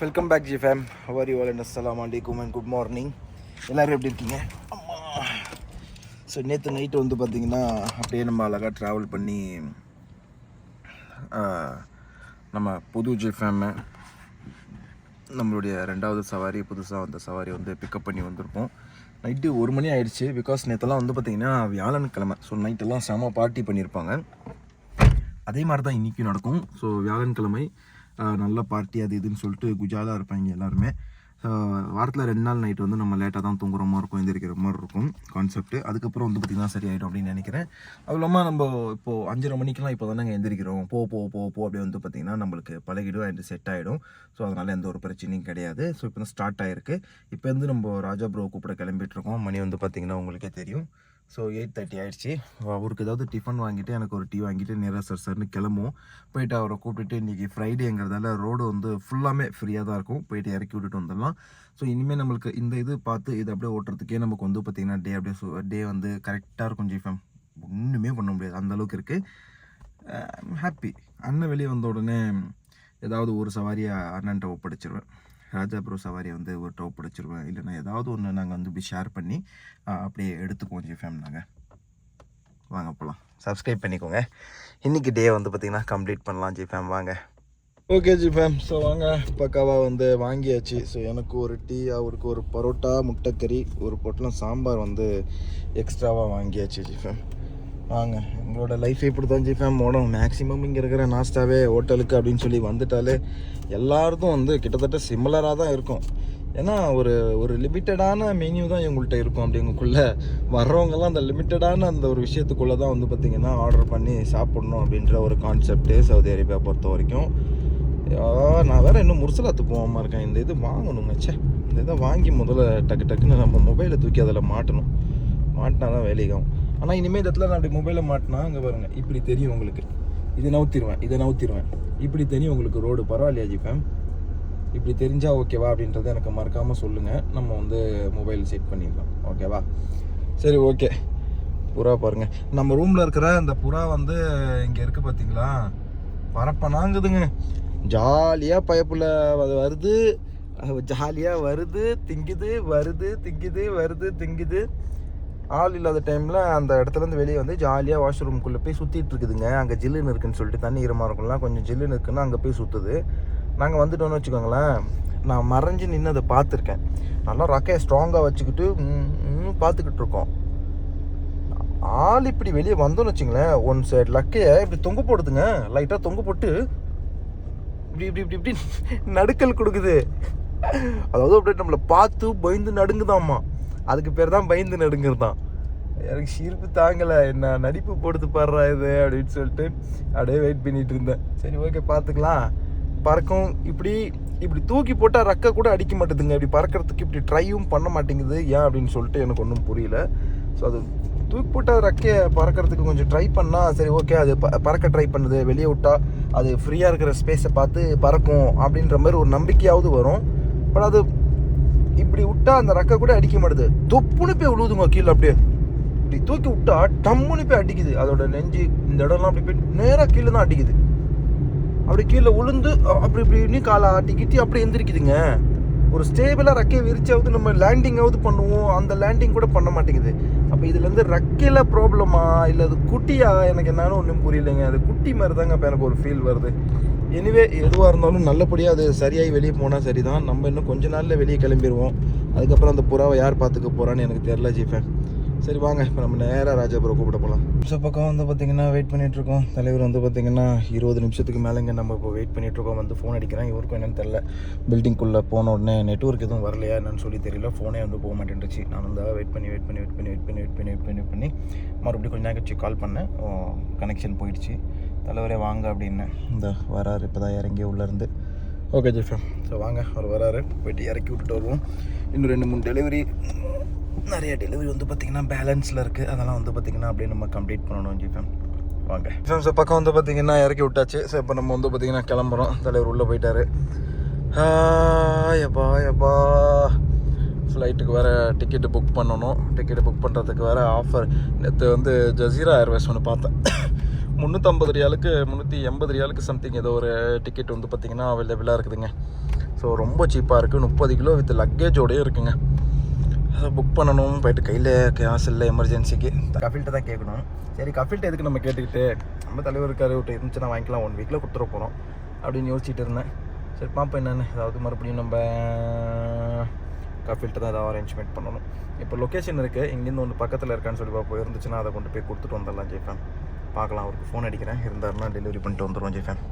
Welcome back G fame வரி வாலன் அஸ்லாம் அலைக்கும் அண்ட் குட் மார்னிங் எல்லோரும் எப்படி இருக்கீங்க? அம்மா. ஸோ நேற்று நைட்டு வந்து பார்த்தீங்கன்னா அப்படியே நம்ம அழகாக ட்ராவல் பண்ணி நம்ம புது ஜி ஃபேமு நம்மளுடைய ரெண்டாவது சவாரி புதுசாக வந்த சவாரி வந்து பிக்கப் பண்ணி வந்திருப்போம். நைட்டு ஒரு மணி ஆயிடுச்சு. பிகாஸ் நேற்றெல்லாம் வந்து பார்த்திங்கன்னா வியாழன்கிழமை. ஸோ நைட்டெல்லாம் செம பார்ட்டி பண்ணியிருப்பாங்க அதே மாதிரி தான் இன்றைக்கும் நடக்கும். ஸோ வியாழன்கிழமை கிழமை நல்ல பார்ட்டி அது இதுன்னு சொல்லிட்டு குஜாலாக இருப்பாங்க எல்லாருமே. வாரத்தில் ரெண்டு நாள் நைட் வந்து நம்ம லேட்டாக தான் தூங்குற மாதிரி இருக்கும் எந்திரிக்கிற மாதிரி இருக்கும் கான்செப்ட் அதுக்கப்புறம் வந்து பார்த்திங்கன்னா சரியாயிடும் அப்படின்னு நினைக்கிறேன். அது இல்லாமல் நம்ம இப்போது அஞ்சரை மணிக்கெலாம் இப்போ தானே எந்திரிக்கிறோம். போ போ போ போ அப்படி வந்து பார்த்திங்கன்னா நம்மளுக்கு பழகிடும் அண்ட் செட் ஆகிடும் ஸோ அதனால் எந்த ஒரு பிரச்சனையும் கிடையாது. ஸோ இப்போ தான் ஸ்டார்ட் ஆகிருக்கு இப்போ வந்து நம்ம ராஜா ப்ரோ கூப்பிட கிளம்பிட்டு இருக்கோம். மணி வந்து பார்த்திங்கன்னா உங்களுக்கே தெரியும். ஸோ எயிட் தேர்ட்டி ஆகிடுச்சி அவருக்கு ஏதாவது டிஃபன் வாங்கிட்டு எனக்கு ஒரு டீ வாங்கிட்டு நேராக சார் சார்னு கிளம்புவோம். போயிட்டு அவரை கூப்பிட்டுட்டு இன்றைக்கி ஃப்ரைடேங்கிறதால ரோடு வந்து ஃபுல்லாமே ஃப்ரீயாக தான் இருக்கும். போயிட்டு இறக்கி விட்டுட்டு வந்துடலாம். ஸோ இனிமேல் நம்மளுக்கு இந்த இது பார்த்து இது அப்படியே ஓட்டுறதுக்கே நமக்கு வந்து பார்த்திங்கன்னா டே அப்படியே டே வந்து கரெக்டாக இருக்கும் ஜிஃபம் ஒன்றுமே பண்ண முடியாது. அந்த அளவுக்கு இருக்குது ஹாப்பி அண்ணன் வெளியே வந்த உடனே ஏதாவது ஒரு சவாரியை அண்ணன்ட்ட ஒப்படைச்சிருவேன். ராஜா ப்ரோ சவாரியை வந்து ஒரு டாப் பிடிச்சிருவேன். இல்லைன்னா ஏதாவது ஒன்று நாங்கள் வந்து இப்படி ஷேர் பண்ணி அப்படியே எடுத்துக்குவோம் ஜிஃபேம் நாங்கள் வாங்க போகலாம் சப்ஸ்கிரைப் பண்ணிக்கோங்க. இன்றைக்கி டே வந்து பார்த்திங்கன்னா கம்ப்ளீட் பண்ணலாம் ஜிஃபேம் வாங்க. ஓகே ஜிஃபேம் ஸோ வாங்க. பக்காவாக வந்து வாங்கியாச்சு. ஸோ எனக்கு ஒரு டீ அவருக்கு ஒரு பரோட்டா முட்டைக்கறி ஒரு பொட்டலம் சாம்பார் வந்து எக்ஸ்ட்ராவாக வாங்கியாச்சு ஜிஃபேம் வாங்க. எங்களோட லைஃப் இப்படி தான் ஜிஃபேம் ஓடும் மேக்ஸிமம் இங்கே இருக்கிற நாஸ்டாவே ஹோட்டலுக்கு அப்படின்னு சொல்லி வந்துட்டாலே எல்லாருக்கும் வந்து கிட்டத்தட்ட சிமிலராக தான் இருக்கும். ஏன்னா ஒரு ஒரு லிமிட்டடான மெனியூ தான் இவங்கள்ட்ட இருக்கும் அப்படிங்கக்குள்ளே வர்றவங்கெல்லாம் அந்த லிமிட்டடான அந்த ஒரு விஷயத்துக்குள்ளே தான் வந்து பார்த்திங்கன்னா ஆர்டர் பண்ணி சாப்பிட்ணும் அப்படின்ற ஒரு கான்செப்ட்டு சவுதி அரேபியா பொறுத்த வரைக்கும். நான் வேறு இன்னும் முரசலாத்து போகாமல் இருக்கேன். இந்த இது வாங்கணுங்க ச்சே இந்த இதை வாங்கி முதல்ல டக்கு டக்குன்னு நம்ம மொபைலை தூக்கி அதில் மாட்டணும். மாட்டினா தான் வேலைக்காகும் ஆனால் இனிமேல் இடத்துல நான் அப்படி மொபைலை மாட்டினா அங்கே பாருங்க இப்படி தெரியும் உங்களுக்கு. இதை நவுத்திடுவேன் இதை நவுத்திடுவேன் இப்படி தெரியும் உங்களுக்கு ரோடு பரவாயில்லையா ஜிஃபேம் இப்படி தெரிஞ்சால் ஓகேவா அப்படின்றத எனக்கு மறக்காமல் சொல்லுங்கள் நம்ம வந்து மொபைல் செட் பண்ணிடலாம். ஓகேவா சரி ஓகே புறா பாருங்கள் நம்ம ரூமில் இருக்கிற அந்த புறா வந்து இங்கே இருக்குது பார்த்தீங்களா பரப்பனாங்குதுங்க ஜாலியாக பயப்பில் அது வருது. ஜாலியாக வருது திங்குது வருது திங்குது வருது திங்குது. ஆள் இல்லாத டைமில் அந்த இடத்துலேருந்து வெளியே வந்து ஜாலியாக வாஷ்ரூம்குள்ளே போய் சுற்றிட்டு இருக்குதுங்க. அங்கே ஜில்லுன்னு இருக்குன்னு சொல்லிட்டு தண்ணி ஈரமாக இருக்கும்லாம் கொஞ்சம் ஜில்லுன்னு இருக்குன்னு அங்கே போய் சுற்றுது நாங்கள் வந்துட்டோம்னு வச்சுக்கோங்களேன் நான் மறைஞ்சு நின்று அதை பார்த்துருக்கேன். நல்லா ரக்கையை ஸ்ட்ராங்காக வச்சுக்கிட்டு பார்த்துக்கிட்டு இருக்கோம். ஆள் இப்படி வெளியே வந்தோம்னு வச்சுங்களேன் ஒன் சைடு லக்கையை இப்படி தொங்க போடுதுங்க. லைட்டாக தொங்க போட்டு இப்படி இப்படி இப்படி இப்படி நடுக்கல் கொடுக்குது. அதாவது அப்படியே நம்மளை பார்த்து பயந்து நடுங்குதாம்மா. அதுக்கு பேர் தான் பயந்து நடுங்கிறது தான் எனக்கு சிரிப்பு தாங்கலை என்ன நடிப்பு போடுது பாடுறா இது அப்படின்னு சொல்லிட்டு அப்படியே வெயிட் பண்ணிட்டு இருந்தேன். சரி ஓகே பார்த்துக்கலாம் பறக்கும் இப்படி இப்படி தூக்கி போட்டால் ரக்க கூட அடிக்க மாட்டேதுங்க. இப்படி பறக்கிறதுக்கு இப்படி ட்ரையும் பண்ண மாட்டேங்குது. ஏன் அப்படின்னு சொல்லிட்டு எனக்கு ஒன்றும் புரியல. ஸோ அது தூக்கி போட்டால் ரெக்கையை பறக்கிறதுக்கு கொஞ்சம் ட்ரை பண்ணால் சரி ஓகே அது ப பறக்க ட்ரை பண்ணுது. வெளியே விட்டா அது ஃப்ரீயாக இருக்கிற ஸ்பேஸை பார்த்து பறக்கும் அப்படின்ற மாதிரி ஒரு நம்பிக்கையாவது வரும். பட் அது இப்படி விட்டா அந்த ரெக்கை கூட அடிக்க மாட்டுது. தொப்புன்னு போய் விழுவுதுங்க கீழே அப்படியே. இப்படி தூக்கி விட்டா டம்முன்னு போய் அடிக்குது. அதோட நெஞ்சு இந்த இடம்லாம் அப்படி போய் நேராக கீழே தான் அடிக்குது. அப்படி கீழே உளுந்து அப்படி இப்படி காலை ஆட்டிக்கிட்டி அப்படியே எந்திரிக்குதுங்க. ஒரு ஸ்டேபிளாக ரெக்கையை விரிச்சாவது நம்ம லேண்டிங்காவது பண்ணுவோம். அந்த லேண்டிங் கூட பண்ண மாட்டேங்குது. அப்போ இதுலேருந்து ரெக்கையில் ப்ராப்ளமா இல்லை அது குட்டியா? எனக்கு என்னன்னு ஒன்றும் புரியலைங்க. அது குட்டி மாதிரி தாங்க இப்போ எனக்கு ஒரு ஃபீல் வருது. எனிவே எதுவாக இருந்தாலும் நல்லபடியாக அது சரியாகி வெளியே போனால் சரி தான் நம்ம இன்னும் கொஞ்ச நாளில் வெளியே கிளம்பிடுவோம் அதுக்கப்புறம் அந்த புறாவை யார் பார்த்துக்க போகிறான்னு எனக்கு தெரில ஜீஃபேன் சரி வாங்க. இப்போ நம்ம நேராக ராஜாபுரம் கூப்பிட போகலாம் நிமிஷம் பக்கம் வந்து பார்த்தீங்கன்னா வெயிட் பண்ணிகிட்ருக்கோம் தலைவர் வந்து பார்த்தீங்கன்னா இருபது நிமிஷத்துக்கு மேலேங்க நம்ம இப்போ வெயிட் பண்ணிகிட்ருக்கோம் வந்து ஃபோன் அடிக்கிறேன். இவருக்கும் என்னன்னு தெரில பில்டிங்குள்ளே போன உடனே நெட்ஒர்க் எதுவும் வரலையா என்னன்னு சொல்லி தெரியல. ஃபோனே வந்து போக மாட்டேன்ருச்சு நான் வந்து வெயிட் பண்ணி வெயிட் பண்ணி வெயிட் பண்ணி வெயிட் பண்ணி வெயிட் பண்ணி வெயிட் பண்ணி வெயிட் பண்ணி மறுபடியும் கொஞ்சம் நேரம் கழிச்சு கால் பண்ணேன். கனெக்ஷன் போயிடுச்சு. தலைவரே வாங்க அப்படின்னு. இந்த வராரு இப்போ தான் இறங்கி உள்ளேருந்து. ஓகே ஜெஃபம் ஸோ வாங்க. அவர் வராரு. போயிட்டு இறக்கி விட்டுட்டு வருவோம். இன்னும் ரெண்டு மூணு டெலிவரி நிறைய டெலிவரி வந்து பார்த்திங்கன்னா பேலன்ஸில் இருக்குது அதெல்லாம் வந்து பார்த்திங்கன்னா அப்படியே நம்ம கம்ப்ளீட் பண்ணணும் ஜெஃபம் வாங்க. ஸோ பக்கம் வந்து பார்த்திங்கன்னா இறக்கி விட்டாச்சு. ஸோ இப்போ நம்ம வந்து பார்த்திங்கன்னா கிளம்புறோம். தலைவர் உள்ளே போயிட்டாரு. எப்பா எப்பா ஃப்ளைட்டுக்கு வேறு டிக்கெட்டு புக் பண்ணணும். டிக்கெட்டு புக் பண்ணுறதுக்கு வேறு ஆஃபர் நேற்று வந்து ஜசீரா ஏர்வேஸ் ஒன்று பார்த்தேன். முந்நூற்றம்பது ரியாலுக்கு முந்நூற்றி எண்பது ரியாலுக்கு சம்திங் ஏதோ ஒரு டிக்கெட் வந்து பார்த்திங்கன்னா அவைலபிளாக இருக்குதுங்க. ஸோ ரொம்ப சீப்பாக இருக்குது முப்பது கிலோ வித் லக்கேஜோடய இருக்குங்க. அதை புக் பண்ணணும். போயிட்டு கையில் காசு இல்லை எமர்ஜென்சிக்கு கஃபில்கிட்ட தான் கேட்கணும். சரி கஃபில்ட்ட எதுக்கு நம்ம கேட்டுக்கிட்டு? நம்ம தலைவர் இருக்காரு விட்டு இருந்துச்சுன்னா வாங்கிக்கலாம். ஒன் வீக்கில் கொடுத்துட போகிறோம் அப்படின்னு யோசிச்சுட்டு இருந்தேன். சரி பார்ப்போம் என்னென்னு. ஏதாவது மறுபடியும் நம்ம கஃபில்கிட்ட தான் ஏதாவது அரேஞ்ச்மெண்ட் பண்ணணும். இப்போ லொக்கேஷன் இருக்குது இங்கேருந்து ஒன்று பக்கத்தில் இருக்கான்னு சொல்லி பார்ப்போம் இருந்துச்சுன்னா அதை கொண்டு போய் கொடுத்துட்டு வந்துடலாம் ஜெய்ஃபேன் பார்க்கலாம். அவருக்கு ஃபோன் அடிக்கிறேன். இருந்தாருன்னா டெலிவரி பண்ணிட்டு வந்துடுவோம் ஜெய்ஃபேன்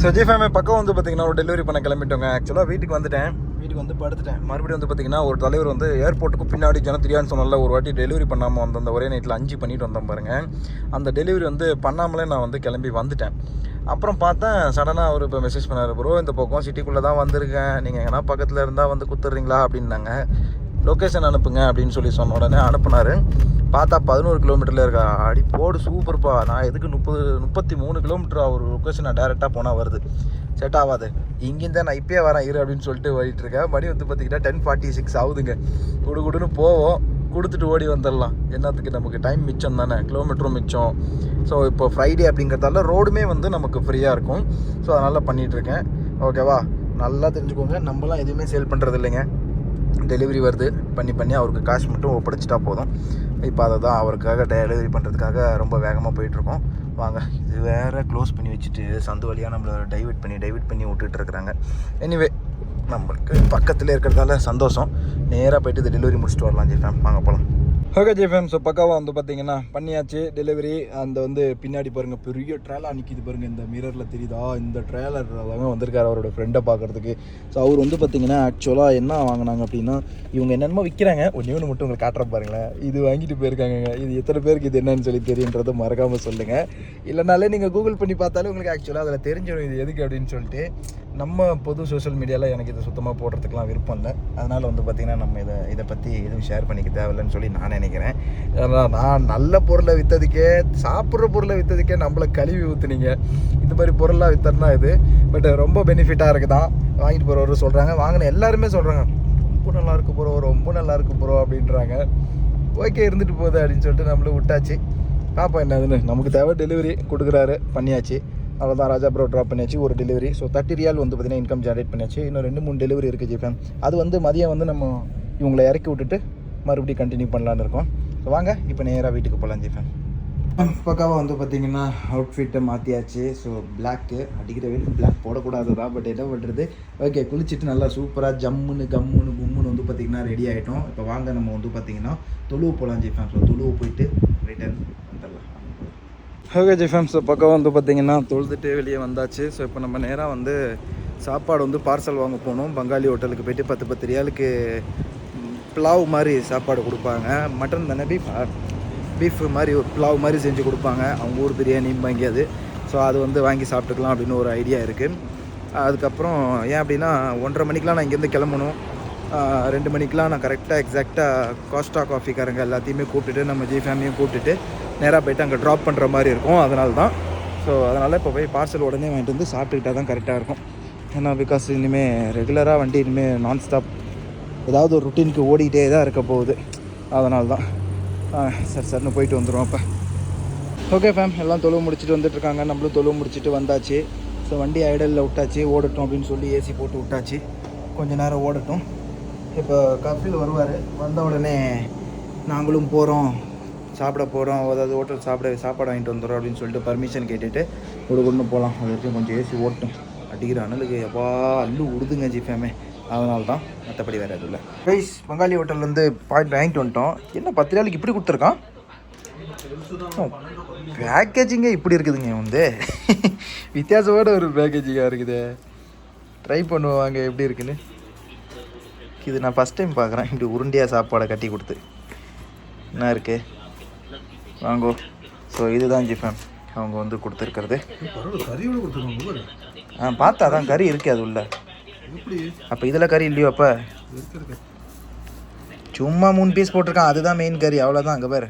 ஸோ ஜெய்ஃபேமே பக்கம் வந்து பார்த்தீங்கன்னா ஒரு டெலிவரி பண்ண கிளம்பிட்டோங்க. ஆக்சுவலாக வீட்டுக்கு வந்துட்டேன். வீட்டுக்கு வந்து படுத்துட்டேன். மறுபடியும் வந்து பார்த்தீங்கன்னா ஒரு தலைவர் வந்து ஏர்போர்ட்டுக்கு பின்னாடி ஜனத்திரியான்னு சொன்னால ஒரு வாட்டி டெலிவரி பண்ணாமல் வந்த அந்த ஒரே நைட்டில் அஞ்சு பண்ணிட்டு வந்தேன் பாருங்கள் அந்த டெலிவரி வந்து பண்ணாமலே நான் வந்து கிளம்பி வந்துட்டேன். அப்புறம் பார்த்தேன் சடனாக அவர் இப்போ மெசேஜ் பண்ணார் ப்ரோ இந்த பக்கம் சிட்டிக்குள்ளே தான் வந்திருக்கேன். நீங்கள் எங்கன்னா பக்கத்தில் இருந்தால் வந்து குத்துறீங்களா? அப்படின்னாங்க. லொக்கேஷன் அனுப்புங்க அப்படின்னு சொல்லி சொன்ன உடனே அனுப்புனாரு. பார்த்தா பதினோரு கிலோமீட்டரில் இருக்கா. அடி போடு சூப்பர்ப்பா நான் எதுக்கு முப்பது முப்பத்தி மூணு கிலோமீட்டர் ஒரு லொக்கேஷன் நான் டேரெக்டாக போனால் வருது. செட் ஆகாது. இங்கேருந்து நான் இப்பயே வரேன் இரு அப்படின்னு சொல்லிட்டு ஓடிட்டு இருக்கேன். மணி வந்து பார்த்திங்கன்னா டென் ஃபார்ட்டி சிக்ஸ் ஆகுதுங்க. குடு குடுன்னு போவோம். கொடுத்துட்டு ஓடி வந்துடலாம். என்னத்துக்கு நமக்கு டைம் மிச்சம் தானே? கிலோமீட்டரும் மிச்சம். ஸோ இப்போ ஃப்ரைடே அப்படிங்கிறதால ரோடுமே வந்து நமக்கு ஃப்ரீயாக இருக்கும். ஸோ அதனால் பண்ணிகிட்ருக்கேன் ஓகேவா நல்லா தெரிஞ்சுக்கோங்க. நம்மலாம் எதுவுமே சேல் பண்ணுறது இல்லைங்க டெலிவரி வருது பண்ணி பண்ணி அவருக்கு காசு மட்டும் ஒப்படைச்சிட்டா போதும். இப்போ அதை தான் அவருக்காக டெலிவரி பண்ணுறதுக்காக ரொம்ப வேகமாக போயிட்டுருக்கோம். வாங்க இது வேறு க்ளோஸ் பண்ணி வச்சுட்டு சந்து வழியாக நம்மளை டைவர்ட் பண்ணி டைவர்ட் பண்ணி விட்டுட்டு இருக்கிறாங்க எனிவே நம்மளுக்கு பக்கத்தில் இருக்கிறதால சந்தோஷம். நேராக போயிட்டு இது டெலிவரி முடிச்சுட்டு வரலாம் ஜெய்ஃபேம் வாங்க போகலாம் ஓகே ஜெய்ஃபேம் ஸோ பக்காவாக வந்து பார்த்தீங்கன்னா பண்ணியாச்சு டெலிவரி அந்த வந்து பின்னாடி பாருங்கள் பெரிய ட்ரேலாக நிற்கிது பாருங்கள் இந்த மிரரில் தெரியுதா? இந்த ட்ரெயிலர் தாங்க வந்திருக்காரு அவரோட ஃப்ரெண்டை பார்க்குறதுக்கு ஸோ அவர் வந்து பார்த்தீங்கன்னா ஆக்சுவலாக என்ன வாங்கினாங்க அப்படின்னா இவங்க என்னென்னமோ விற்கிறாங்க ஒன்றே ஒன்று மட்டும் உங்களுக்கு காட்டுற பாருங்களேன். இது வாங்கிட்டு போயிருக்காங்க இது எத்தனை பேருக்கு இது என்னன்னு சொல்லி தெரியுன்றதை மறக்காமல் சொல்லுங்கள் இல்லைனாலே நீங்கள் கூகுள் பண்ணி பார்த்தாலே உங்களுக்கு ஆக்சுவலாக அதில் தெரிஞ்சிடும் இது எதுக்கு அப்படின்னு சொல்லிட்டு. நம்ம பொது சோஷியல் மீடியாவில் எனக்கு இது சுத்தமாக போடுறதுக்கெலாம் விருப்பம் இல்லை. அதனால் வந்து பார்த்திங்கன்னா நம்ம இதை இதை பற்றி எதுவும் ஷேர் பண்ணிக்க தேவையில்லைன்னு சொல்லி நான் நினைக்கிறேன். ஏன்னா நான் நல்ல பொருளை விற்றதுக்கே சாப்பிட்ற பொருளை விற்றதுக்கே நம்மளை கழுவி ஊற்றுனீங்க இந்த மாதிரி பொருளாக விற்றதுனா இது பட் ரொம்ப பெனிஃபிட்டாக இருக்குது தான் வாங்கிட்டு போகிறவர் சொல்கிறாங்க வாங்கின எல்லாருமே சொல்கிறாங்க ரொம்ப நல்லா இருக்கு ப்ரோ ரொம்ப நல்லா இருக்கு ப்ரோ அப்படின்றாங்க. ஓகே இருந்துட்டு போகுது அப்படின்னு சொல்லிட்டு நம்மளும் விட்டாச்சு. பார்ப்போம் என்னதுன்னு. நமக்கு தேவை டெலிவரி கொடுக்குறாரு பண்ணியாச்சு. அவ்வளோதான் ராஜா ப்ரோ ட்ராப் பண்ணியாச்சு ஒரு டெலிவரி ஸோ தேர்ட்டி ரியால் வந்து பார்த்தீங்கன்னா இன்கம் ஜென்ரேட் பண்ணியாச்சு. இன்னும் ரெண்டு மூணு டெலிவரி இருக்குது ஜிஃபேன் அது வந்து மதியம் வந்து நம்ம இவங்களை இறக்கி விட்டுட்டு மறுபடியும் கண்டினியூ பண்ணலான்னு இருக்கோம். ஸோ வாங்க இப்போ நேராக வீட்டுக்கு போகலாம் ஜிஃபேன் பக்காவாக வந்து பார்த்தீங்கன்னா அவுட்ஃபிட்டை மாற்றியாச்சு ஸோ பிளாக்கு அடிக்கிற வெயில் பிளாக் போடக்கூடாது தான் பட் என்ன பண்ணுறது ஓகே குளிச்சுட்டு நல்லா சூப்பராக ஜம்முன்னு கம்முன்னு கும்முன்னு வந்து பார்த்திங்கன்னா ரெடி ஆகிட்டோம் இப்போ வாங்க நம்ம வந்து பார்த்திங்கன்னா தொழுவு போகலாம் ஜிஃபேன் ஸோ தொழுவு போயிட்டு ரிட்டர்ன் ஓகே ஜிஃபேம் பக்கம் வந்து பார்த்தீங்கன்னா தொழுதுட்டு வெளியே வந்தாச்சு. ஸோ இப்போ நம்ம நேராக வந்து சாப்பாடு வந்து பார்சல் வாங்க போகணும் பங்காளி ஹோட்டலுக்கு போயிட்டு பத்து பத்து ரியாலுக்கு பிலாவ் மாதிரி சாப்பாடு கொடுப்பாங்க. மட்டன் தானே பீஃப் பீஃப் மாதிரி ஒரு பிலாவ் மாதிரி செஞ்சு கொடுப்பாங்க. அவங்க ஊர் பிரியாணி வாங்கியாது. ஸோ அது வந்து வாங்கி சாப்பிட்டுக்கலாம் அப்படின்னு ஒரு ஐடியா இருக்குது அதுக்கப்புறம் ஏன் அப்படின்னா ஒன்றரை மணிக்கெலாம் நான் இங்கேருந்து கிளம்பணும். ரெண்டு மணிக்கெலாம் நான் கரெக்டாக எக்ஸாக்டாக காஸ்டா காஃபிக்காரங்க எல்லாத்தையுமே கூப்பிட்டுட்டு நம்ம ஜி ஃபேமிலியும் கூப்பிட்டுட்டு நேராக போயிட்டு அங்கே ட்ராப் பண்ணுற மாதிரி இருக்கும். அதனால தான் ஸோ அதனால் இப்போ போய் பார்சல் உடனே வாங்கிட்டு வந்து சாப்பிட்டுக்கிட்டா தான் கரெக்டாக இருக்கும். ஏன்னா பிகாஸ் இனிமேல் ரெகுலராக வண்டி இனிமேல் நான் ஸ்டாப் ஏதாவது ஒரு ருட்டீனுக்கு ஓடிக்கிட்டே தான் இருக்க போகுது. அதனால தான் சரி சரின்னு போயிட்டு வந்துடும் அப்போ. ஓகே ஃபேம் எல்லாம் தொழுவு முடிச்சுட்டு வந்துட்டுருக்காங்க நம்மளும் தொழுவு முடிச்சுட்டு வந்தாச்சு. ஸோ வண்டி ஐடலில் விட்டாச்சு. ஓடட்டும் அப்படின்னு சொல்லி ஏசி போட்டு விட்டாச்சு. கொஞ்ச நேரம் ஓடட்டும். இப்போ கஃபில் வருவார். வந்த உடனே நாங்களும் போகிறோம் சாப்பிட போகிறோம் அதாவது ஹோட்டல் சாப்பிட சாப்பாடு வாங்கிட்டு வந்துடும் அப்படின்னு சொல்லிட்டு பர்மிஷன் கேட்டுட்டு ஒரு கொண்டு போகலாம் அது வரைக்கும் கொஞ்சம் ஏசி ஓட்டும். அடிக்கிற அனலுக்கு எப்பா அல்லு உடுதுங்க ஜிஃபேமே. அதனால தான் மற்றபடி வேறு எதுவும் இல்லை. ரைஸ் பங்காளி ஹோட்டல்லேருந்து பாயிண்ட் வாங்கிட்டு வந்துட்டோம். என்ன பத்து நாளைக்கு இப்படி கொடுத்துருக்கான்? பேக்கேஜிங்கே இப்படி இருக்குதுங்க வந்து. வித்தியாசமான ஒரு பேக்கேஜிங்காக இருக்குது. ட்ரை பண்ணுவாங்க எப்படி இருக்குன்னு. இது நான் ஃபஸ்ட் டைம் பார்க்குறேன். இப்படி உருண்டையாக சாப்பாடை கட்டி கொடுத்து. என்ன இருக்குது வாங்கோ. ஸோ இதுதான் ஜிஃபேம் அவங்க வந்து கொடுத்துருக்கிறது. ஆ பார்த்தா தான் கறி இருக்கு அது உள்ள. அப்போ இதில் கறி இல்லையோ அப்போ? சும்மா மூணு பீஸ் போட்டிருக்கான். அதுதான் மெயின் கறி. அவ்வளோதான் அங்கே பாரு.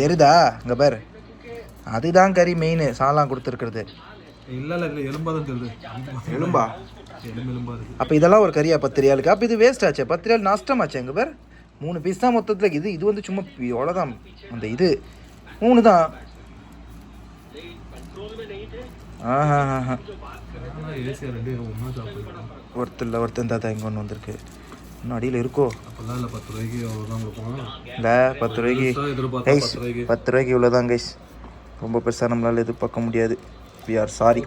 தெரியுதா? அங்கே பாரு. அதுதான் கறி மெயின் சாலாம் கொடுத்துருக்குறது. எலும்பா அப்போ இதெல்லாம் ஒரு கறியா பத்து ரியாலுக்கு? அப்போ இது வேஸ்ட் ஆச்சே. பத்து ரியால் நஷ்டமாச்சு அங்கே பேர். மூணு பீஸ் தான் மொத்தத்தில். இது இது வந்து சும்மா எவ்வளோதான் அந்த இது. மூணு தான். ஒருத்தர் இல்லை ஒருத்தன் தாத்தா இங்கே ஒன்று வந்திருக்கு. இன்னும் அடியில் இருக்கோ? பத்து ரூபாய்க்கு அவ்வளோதான் இல்லை பத்து ரூபாய்க்கு கைஸ் பத்து ரூபாய்க்கு பத்து ரூபாய்க்கு இவ்வளோ தான் கைஸ் ரொம்ப பெருசாக நம்மளால் எதிர்பார்க்க முடியாது. வி ஆர் சாரி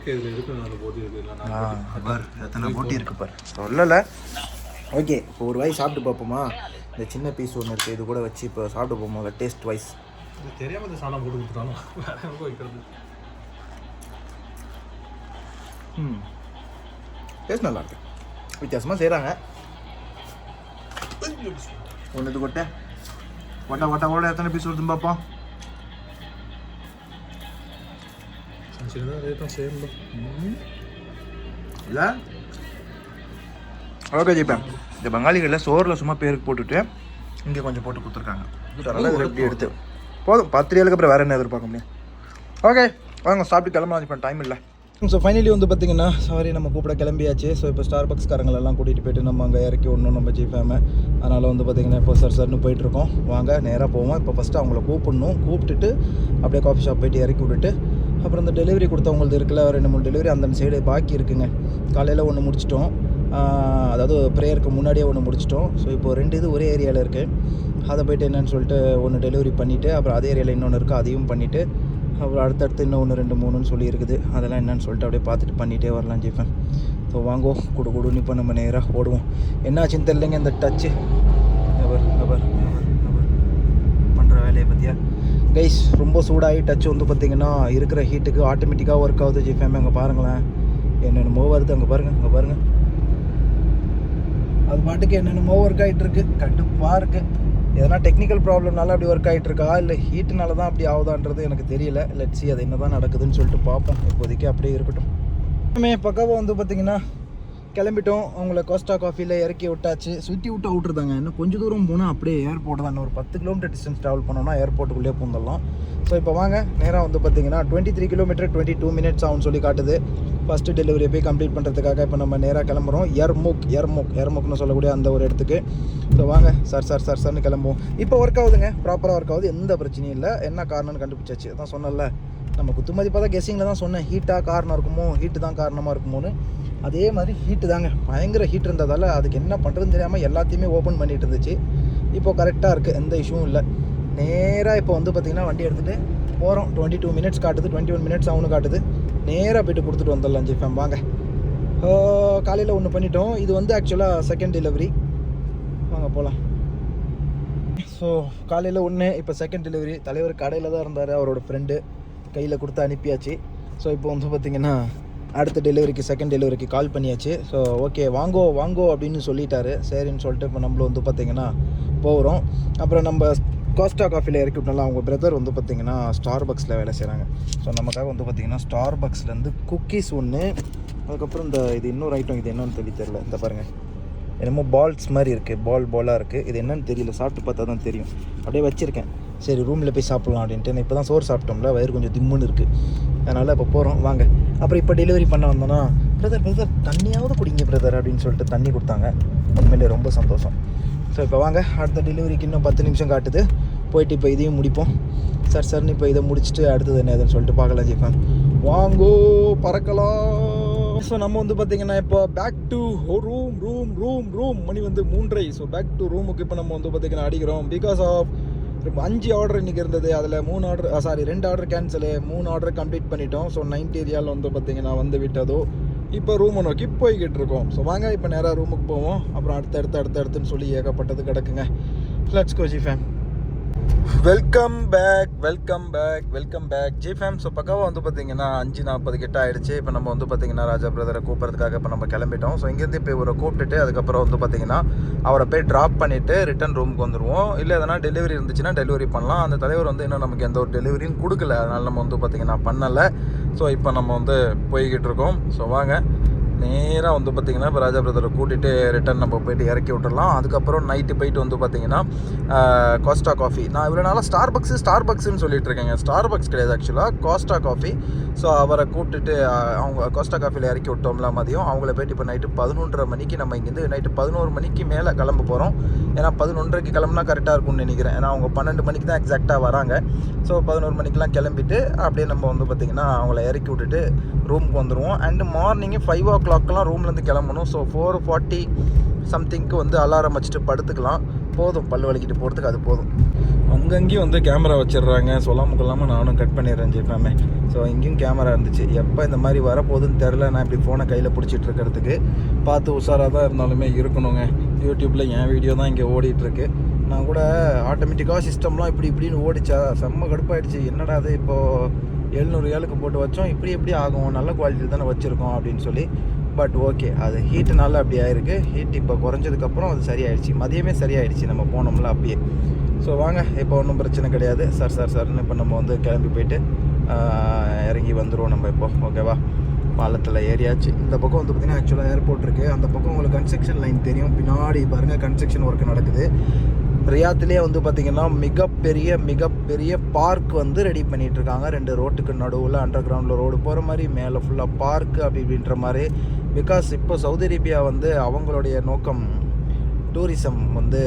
பார் எத்தனை போட்டி இருக்கு பார். சொல்லலை. ஓகே இப்போ ஒரு வாய் சாப்பிட்டு பார்ப்போமா? இந்த சின்ன பீஸ் ஒன்று இருக்குது இது கூட வச்சு இப்போ சாப்பிட்டு போமா டேஸ்ட் வைஸ் இது தெரியாம இந்த சாணம் போட்டு கொடுத்துட்டாலும் வைக்கிறது? ம். டேஸ்ட் நல்லா இருக்கு. வித்தியாசமாக செய்கிறாங்க ஒன்று இது கொட்டை. ஒட்டை ஒட்டை ஓட எத்தனை பீஸ் வருதுன்னு பார்ப்போம். இல்லை? ஓகே ஜிப்பேன் இந்த பங்காளிகளில் சோறில் சும்மா பேருக்கு போட்டுட்டு இங்கே கொஞ்சம் போட்டு கொடுத்துருக்காங்க. எப்படி எடுத்து. போதும். பத்து ரியலுக்கு அப்புறம் வேறு என்ன எதிர்பார்க்க முடியும்? ஓகே வாங்க சாப்பிட்டு கிளம்பலாம். இப்போ டைம் இல்லை. ஸோ ஃபைனலி வந்து பார்த்தீங்கன்னா சாரி நம்ம கூப்பிட கிளம்பியாச்சு. ஸோ இப்போ ஸ்டார் பக்ஸ் காரங்களெல்லாம் கூட்டிகிட்டு போயிட்டு நம்ம அங்கே இறக்கி விடணும் நம்ம ஜிஃபேமை அதனால் வந்து பார்த்தீங்கன்னா இப்போ சார் சார்னு போயிட்டுருக்கோம். வாங்க நேராக போவோம். இப்போ ஃபஸ்ட்டு அவங்கள கூப்பிடணும். கூப்பிட்டுட்டு அப்படியே காஃபி ஷாப் போயிட்டு இறக்கி விட்டுட்டு அப்புறம் இந்த டெலிவரி கொடுத்தவங்களுக்கு இருக்குல்ல ரெண்டு மூணு டெலிவரி அந்த சைடு பாக்கி இருக்குங்க. காலையில் ஒன்று முடிச்சிட்டோம். அதாவது ப்ரேயருக்கு முன்னாடியே ஒன்று முடிச்சிட்டோம். ஸோ இப்போ ரெண்டு இது ஒரே ஏரியாவில் இருக்குது அதை போயிட்டு என்னன்னு சொல்லிட்டு ஒன்று டெலிவரி பண்ணிவிட்டு அப்புறம் அதே ஏரியாவில் இன்னொன்று இருக்குது அதையும் பண்ணிவிட்டு அப்புறம் அடுத்தடுத்து இன்னும் ஒன்று ரெண்டு மூணுன்னு சொல்லியிருக்குது அதெல்லாம் என்னன்னு சொல்லிட்டு அப்படியே பார்த்துட்டு பண்ணிகிட்டே வரலாம் ஜிஃபன் ஸோ வாங்கோ குடு குடுன்னு இப்போ நம்ம நேராக ஓடுவோம். என்னாச்சுன்னு தெரிலங்க இந்த டச்சு அவர் அவர் பண்ணுற வேலையை பற்றியா கைஸ் ரொம்ப சூடாகி டச் வந்து பார்த்தீங்கன்னா இருக்கிற ஹீட்டுக்கு ஆட்டோமேட்டிக்காக ஒர்க் ஆகுது ஜிஃபேம் அங்கே பாருங்களேன். என்னென்னமோ வருது அங்கே பாருங்கள் அங்கே பாருங்கள் அது பாட்டுக்கு என்னென்னமோ ஒர்க் ஆகிட்டு இருக்கு கடுப்பாக இருக்கு. எதனா டெக்னிக்கல் ப்ராப்ளம்னால அப்படி ஒர்க் ஆகிட்டு இருக்கா இல்லை ஹீட்டுனால தான் அப்படி ஆகுதான்றது எனக்கு தெரியல. லெட்ஸி அது என்ன தான் நடக்குதுன்னு சொல்லிட்டு பார்ப்போம். இப்போதைக்கு அப்படியே இருக்கட்டும். மே பக்காவாக வந்து பார்த்தீங்கன்னா கிளம்பிட்டோம். அவங்கள கோஸ்டா காஃபியில் இறக்கி விட்டாச்சு. சுற்றி விட்டு விட்டுருந்தாங்க இன்னும் கொஞ்சம் தூரம் போனால் அப்படியே ஏர்போர்ட் தான். இன்னும் ஒரு பத்து கிலோமீட்டர் டிஸ்டன்ஸ் ட்ராவல் பண்ணோம்னா ஏர்போர்ட்டுக்குள்ளே பூந்துடலாம். ஸோ இப்போ வாங்க. நேராக வந்து பார்த்தீங்கன்னா twenty three kilometre twenty two minutes ஆகும்னு சொல்லி காட்டுது. ஃபஸ்ட்டு டெலிவரி போய் கம்ப்ளீட் பண்ணுறதுக்காக இப்போ நம்ம நேராக கிளம்புறோம். எர்முக் எர்முக் எர்முக்னு சொல்லக்கூடிய அந்த ஒரு இடத்துக்கு. ஸோ வாங்க. சார் சார் சார் சார்னு கிளம்புவோம். இப்போ ஒர்க் ஆகுதுங்க. ப்ராப்பராக ஒர்க் ஆகுது. எந்த பிரச்சனையும் இல்லை. என்ன காரணம்னு கண்டுபிடிச்சாச்சு. அதான் சொன்னல நம்ம குத்துமதிப்பாக தான் கெஸ்ஸிங்கில் தான் சொன்னேன். ஹீட்டாக காரணம் இருக்குமோ? ஹீட்டு தான் காரணமாக இருக்குமோன்னு. அதே மாதிரி ஹீட்டு தாங்க. பயங்கர ஹீட் இருந்ததால் அதுக்கு என்ன பண்ணுறதுன்னு தெரியாமல் எல்லாத்தையுமே ஓப்பன் பண்ணிகிட்டு இருந்துச்சு. இப்போது கரெக்டாக இருக்குது எந்த இஷ்யூவும் இல்லை. நேராக இப்போ வந்து பார்த்திங்கன்னா வண்டி எடுத்துகிட்டு போகிறோம் டுவெண்ட்டி டூ மினிட்ஸ் காட்டுது. டுவெண்ட்டி ஒன் மினிட்ஸ் அவனு காட்டுது. நேராக போயிட்டு கொடுத்துட்டு வந்துடலாம் ஜிஃபேம் வாங்க. காலையில் ஒன்று பண்ணிட்டோம். இது வந்து ஆக்சுவலாக செகண்ட் டெலிவரி வாங்க போகலாம் ஸோ காலையில் ஒன்று இப்போ செகண்ட் டெலிவரி தலைவர் கடையில் தான் இருந்தார். அவரோட ஃப்ரெண்டு கையில் கொடுத்து அனுப்பியாச்சு. ஸோ இப்போ வந்து பார்த்திங்கன்னா அடுத்த டெலிவரிக்கு செகண்ட் டெலிவரிக்கு கால் பண்ணியாச்சு. ஸோ ஓகே வாங்கோ வாங்கோ அப்படின்னு சொல்லிட்டாரு. சரின்னு சொல்லிட்டு இப்போ நம்மளும் வந்து பார்த்திங்கன்னா போகிறோம் அப்புறம் நம்ம கோஸ்டா காஃபியில் இறக்கி விட்டோம்ல அவங்க பிரதர் வந்து பார்த்திங்கன்னா ஸ்டார் பக்ஸில் வேலை செய்கிறாங்க ஸோ நமக்காக வந்து பார்த்திங்கன்னா ஸ்டார் பக்ஸ்லேருந்து குக்கீஸ் ஒன்று அதுக்கப்புறம் இந்த இது இன்னொரு ஐட்டம் இது என்னன்னு சொல்லி தெரில இந்த பாருங்கள் என்னமோ பால்ஸ் மாதிரி இருக்குது பால் பாலாக இருக்குது இது என்னன்னு தெரியல. சாப்பிட்டு பார்த்தா தான் தெரியும். அப்படியே வச்சுருக்கேன். சரி ரூமில் போய் சாப்பிட்லாம் அப்படின்ட்டு. இப்போ தான் சோறு சாப்பிட்டோம்ல வயிறு கொஞ்சம் திம்முன்னு இருக்குது அதனால் இப்போ போகிறோம் வாங்க. அப்புறம் இப்போ டெலிவரி பண்ண வந்தோன்னா பிரதர் பிரதர் தண்ணியாவது குடிங்க பிரதர் அப்படின்னு சொல்லிட்டு தண்ணி கொடுத்தாங்க. உண்மையிலே ரொம்ப சந்தோஷம். ஸோ இப்போ வாங்க அடுத்த டெலிவரிக்கு இன்னும் பத்து நிமிஷம் காட்டுது. போயிட்டு இப்போ இதையும் முடிப்போம். சார் சார்னு இப்போ இதை முடிச்சுட்டு அடுத்தது என்ன ஏதுன்னு சொல்லிட்டு பார்க்கலாம் ஜீஃபன் வாங்கோ பறக்கலாம். ஸோ நம்ம வந்து பார்த்தீங்கன்னா இப்போ back to room room room room மணி வந்து மூன்றரை. ஸோ பேக் டு ரூமுக்கு இப்போ நம்ம வந்து பார்த்தீங்கன்னா அடிக்கிறோம். பிகாஸ் ஆஃப் அஞ்சு ஆர்டர் இன்றைக்கி இருந்தது. அதில் மூணு ஆர்டர் சாரி ரெண்டு ஆர்டர் கேன்சலு மூணு ஆர்டர் கம்ப்ளீட் பண்ணிட்டோம். ஸோ நைன்த் ஏரியாவில் வந்து பார்த்தீங்கன்னா வந்து விட்டதோ இப்போ ரூமை நோக்கி போய்கிட்டு இருக்கோம். ஸோ வாங்க இப்போ நேராக ரூமுக்கு போவோம். அப்புறம் அடுத்து அடுத்து அடுத்து அடுத்துன்னு சொல்லி ஏகப்பட்டது கிடக்குங்க. Let's go G fam welcome back welcome back welcome back G fam so பக்காவாக வந்து பார்த்தீங்கன்னா அஞ்சு நாற்பது கிட்ட ஆயிடுச்சு. இப்போ நம்ம வந்து பார்த்தீங்கன்னா ராஜா பிரதரை கூப்பிட்றதுக்காக இப்போ நம்ம கிளம்பிட்டோம். ஸோ இங்கேருந்து இப்போ இவரை கூப்பிட்டுட்டு அதுக்கப்புறம் வந்து பார்த்தீங்கன்னா அவரை போய் ட்ராப் பண்ணிவிட்டு ரிட்டன் ரூமுக்கு வந்துடுவோம் இல்லை எதனா டெலிவரி இருந்துச்சுன்னா டெலிவரி பண்ணலாம். அந்த தலைவர் வந்து இன்னும் நமக்கு எந்த ஒரு டெலிவரியும் கொடுக்கல. அதனால் நம்ம வந்து பார்த்தீங்கன்னா பண்ணலை. ஸோ இப்போ நம்ம வந்து போய்கிட்டு இருக்கோம். ஸோ வாங்க. நேராக வந்து பார்த்திங்கன்னா இப்போ ராஜா பிரதரை கூட்டிகிட்டு ரிட்டன் நம்ம போயிட்டு இறக்கி விட்டுடலாம் அதுக்கப்புறம் நைட்டு போயிட்டு வந்து பார்த்திங்கன்னா கோஸ்டா காஃபி நான் இவ்வளோ நாளாக ஸ்டார் பக்ஸு ஸ்டார் பக்ஸுன்னு சொல்லிட்டு இருக்கேங்க. ஸ்டார் பக்ஸ் கிடையாது ஆக்சுவலாக கோஸ்டா காஃபி ஸோ அவரை கூப்பிட்டுட்டு அவங்க கோஸ்டா காஃபியில் இறக்கி விட்டோம்ல மதியம். அவங்கள போயிட்டு இப்போ நைட்டு பதினொன்றரை மணிக்கு நம்ம இங்கேருந்து நைட்டு பதினோரு மணிக்கு மேலே கிளம்ப போகிறோம் ஏன்னா பதினொன்றரைக்கு கிளம்புனா கரெக்டாக இருக்கும்னு நினைக்கிறேன். ஏன்னா அவங்க பன்னெண்டு மணிக்கு தான் எக்ஸாக்டாக வராங்க. ஸோ பதினோரு மணிக்கெலாம் கிளம்பிட்டு அப்படியே நம்ம வந்து பார்த்திங்கன்னா அவங்கள இறக்கி விட்டுட்டு ரூமுக்கு வந்துடுவோம் அண்டு மார்னிங்கு ஃபைவ் ஓ கிளாக்லாம் ரூம்லேருந்து கிளம்பணும். ஸோ ஃபோர் ஃபார்ட்டி சம்திங்க்கு வந்து அலாரம் வச்சுட்டு படுத்துக்கலாம். போதும். பல் வலிக்கிட்டு போகிறதுக்கு அது போதும். அங்கங்கேயும் வந்து கேமரா வச்சிடுறாங்க. சொல்லாமல் கொள்ளாமல் நானும் கட் பண்ணிடுறேன் ஜிஃபேமே ஸோ இங்கேயும் கேமரா இருந்துச்சு. எப்போ இந்த மாதிரி வரப்போகுதுன்னு தெரில நான் இப்படி ஃபோனை கையில் பிடிச்சிட்டு இருக்கிறதுக்கு பார்த்து உஷாராக தான் இருந்தாலுமே இருக்கணுங்க. யூடியூப்பில் என் வீடியோ தான் இங்கே ஓடிட்டுருக்கு. நான் கூட ஆட்டோமேட்டிக்காக சிஸ்டம்லாம் இப்படி இப்படின்னு ஓடிச்சா செம்ம கடுப்பாயிடுச்சு. என்னடா அது இப்போது எழுநூறு ஏழுக்கு போட்டு வச்சோம். இப்படி எப்படி ஆகும். நல்ல குவாலிட்டியில் தானே வச்சுருக்கோம் அப்படின்னு சொல்லி பட் ஓகே அது ஹீட்டுனால அப்படி ஆயிருக்கு. ஹீட் இப்போ குறைஞ்சதுக்கப்புறம் அது சரியாயிடுச்சு. மதியமே சரியாயிடுச்சு. நம்ம போனோம்ல அப்படியே ஸோ வாங்க இப்போ ஒன்றும் பிரச்சனை கிடையாது. சார் சார் சார்னு இப்போ நம்ம வந்து கிளம்பி போயிட்டு இறங்கி வந்துடுவோம் நம்ம இப்போ. ஓகேவா பாலத்தில் ஏறியாச்சு. இந்த பக்கம் வந்து பார்த்திங்கன்னா ஆக்சுவலாக ஏர்போர்ட் இருக்குது அந்த பக்கம் உங்களுக்கு கன்ஸ்ட்ரக்ஷன் லைன் தெரியும். பின்னாடி பாருங்கள் கன்ஸ்ட்ரக்ஷன் ஒர்க் நடக்குது. ரியாத்துலேயே வந்து பார்த்திங்கன்னா மிகப்பெரிய மிகப்பெரிய பார்க் வந்து ரெடி பண்ணிகிட்ருக்காங்க இருக்காங்க. ரெண்டு ரோட்டுக்கு நடுவில் அண்டர் கிரவுண்டில் ரோடு போகிற மாதிரி மேலே ஃபுல்லாக பார்க் அப்படி இப்படின்ற மாதிரி பிகாஸ் இப்போ சவுதி அரேபியா வந்து அவங்களுடைய நோக்கம் டூரிசம் வந்து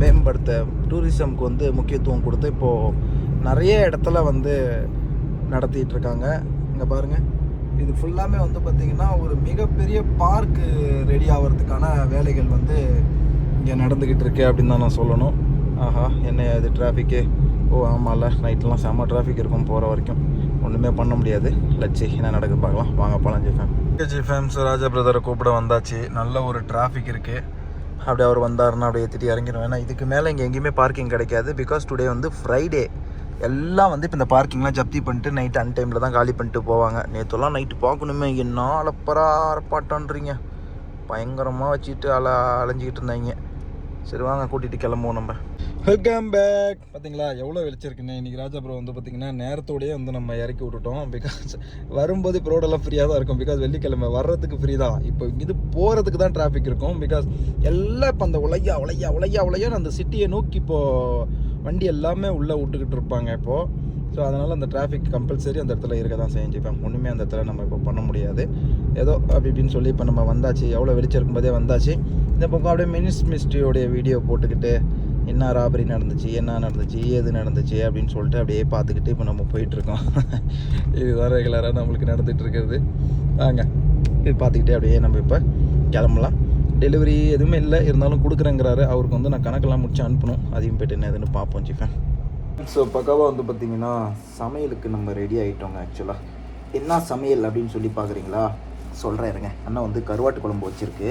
மேம்படுத்த டூரிசம்க்கு வந்து முக்கியத்துவம் கொடுத்து இப்போது நிறைய இடத்துல வந்து நடத்திட்டுருக்காங்க இங்கே பாருங்கள் இது ஃபுல்லாமே வந்து பார்த்திங்கன்னா ஒரு மிகப்பெரிய பார்க்கு ரெடி ஆகிறதுக்கான வேலைகள் வந்து இங்கே நடந்துக்கிட்டு இருக்கு அப்படின்னு தான் நான் சொல்லணும். ஆஹா என்ன இது டிராஃபிக்கு ஓ ஆமாம்ல நைட்லாம் செம்ம டிராஃபிக் இருக்கும் போகிற வரைக்கும். ஒன்றுமே பண்ண முடியாது. லட்சி என்ன நடக்குது பார்க்கலாம். வாங்க போகலாம் ஜெய்ஃபேன் ஜிஃபேம் ஃபேம்ஸ் ராஜா பிரதரை கூப்பிட வந்தாச்சு. நல்ல ஒரு டிராஃபிக் இருக்குது அப்படியே அவர் வந்தாருன்னா அப்படியே ஏற்றிட்டு இறங்கிடும் ஏன்னா இதுக்கு மேலே இங்கே எங்கேயுமே பார்க்கிங் கிடைக்காது. பிகாஸ் டுடே வந்து ஃப்ரைடே எல்லாம் வந்து இப்போ இந்த பார்க்கிங்லாம் ஜப்தி பண்ணிட்டு நைட் அன் டைமில் தான் காலி பண்ணிட்டு போவாங்க. நேற்றுலாம் நைட்டு பார்க்கணுமே. என்ன அலப்பறா அரப்பாட்டன்றீங்க பயங்கரமாக வச்சுட்டு அல அலைஞ்சிக்கிட்டு இருந்தாங்க. சரி வாங்க கூட்டிகிட்டு கிளம்புவோம் நம்ம. வெல்கம் பேக் பார்த்தீங்களா எவ்வளோ வெளிச்சிருக்குண்ணே இன்றைக்கி ராஜா ப்ரோ வந்து பார்த்திங்கன்னா நேரத்தோடயே வந்து நம்ம இறக்கி விட்டுட்டோம். பிகாஸ் வரும்போது இப்போ ரோடெல்லாம் ஃப்ரீயாக தான் இருக்கும். பிகாஸ் வெள்ளிக்கிழமை வர்றதுக்கு ஃப்ரீ தான். இப்போ இது போகிறதுக்கு தான் டிராஃபிக் இருக்கும். பிகாஸ் எல்லாம் இப்போ அந்த உலையா உலையா உலையா உலையான்னு அந்த சிட்டியை நோக்கி இப்போது வண்டி எல்லாமே உள்ளே விட்டுக்கிட்டு இருப்பாங்க இப்போது ஸோ அதனால் அந்த டிராஃபிக் கம்பல்சரி அந்த இடத்துல இருக்க தான் செஞ்சுப்பேன் ஒன்றுமே அந்த இடத்துல நம்ம இப்போ பண்ண முடியாது. ஏதோ அப்படி இப்படின்னு சொல்லி இப்போ நம்ம வந்தாச்சு. எவ்வளோ வெளிச்சம் இருக்கும்போதே வந்தாச்சு. இந்த பக்கம் அப்படியே மினிஸ் மிஸ்ட்ரியோடைய வீடியோ போட்டுக்கிட்டு என்ன ராபரி நடந்துச்சு என்ன நடந்துச்சு ஏது நடந்துச்சு அப்படின்னு சொல்லிட்டு அப்படியே பார்த்துக்கிட்டு இப்போ நம்ம போயிட்டுருக்கோம். இதுதான் ரெகுலராக நம்மளுக்கு நடந்துகிட்டு இருக்கிறது வாங்க இது பார்த்துக்கிட்டே அப்படியே நம்ம இப்போ கிளம்பலாம். டெலிவரி எதுவுமே இல்லை இருந்தாலும் கொடுக்குறேங்கிறாரு. அவருக்கு வந்து நான் கணக்கெல்லாம் முடிச்சு அனுப்பணும். அதையும் போய்ட்டு என்ன எதுன்னு பார்ப்போம் ஜிஃபேன். ஸோ பக்காவாக வந்து பார்த்தீங்கன்னா சமையலுக்கு நம்ம ரெடி ஆகிட்டோங்க ஆக்சுவலாக என்ன சமையல் அப்படின்னு சொல்லி பார்க்குறீங்களா? சொல்கிறேன் இருங்க. அண்ணா வந்து கருவாட்டு குழம்பு வச்சுருக்கு.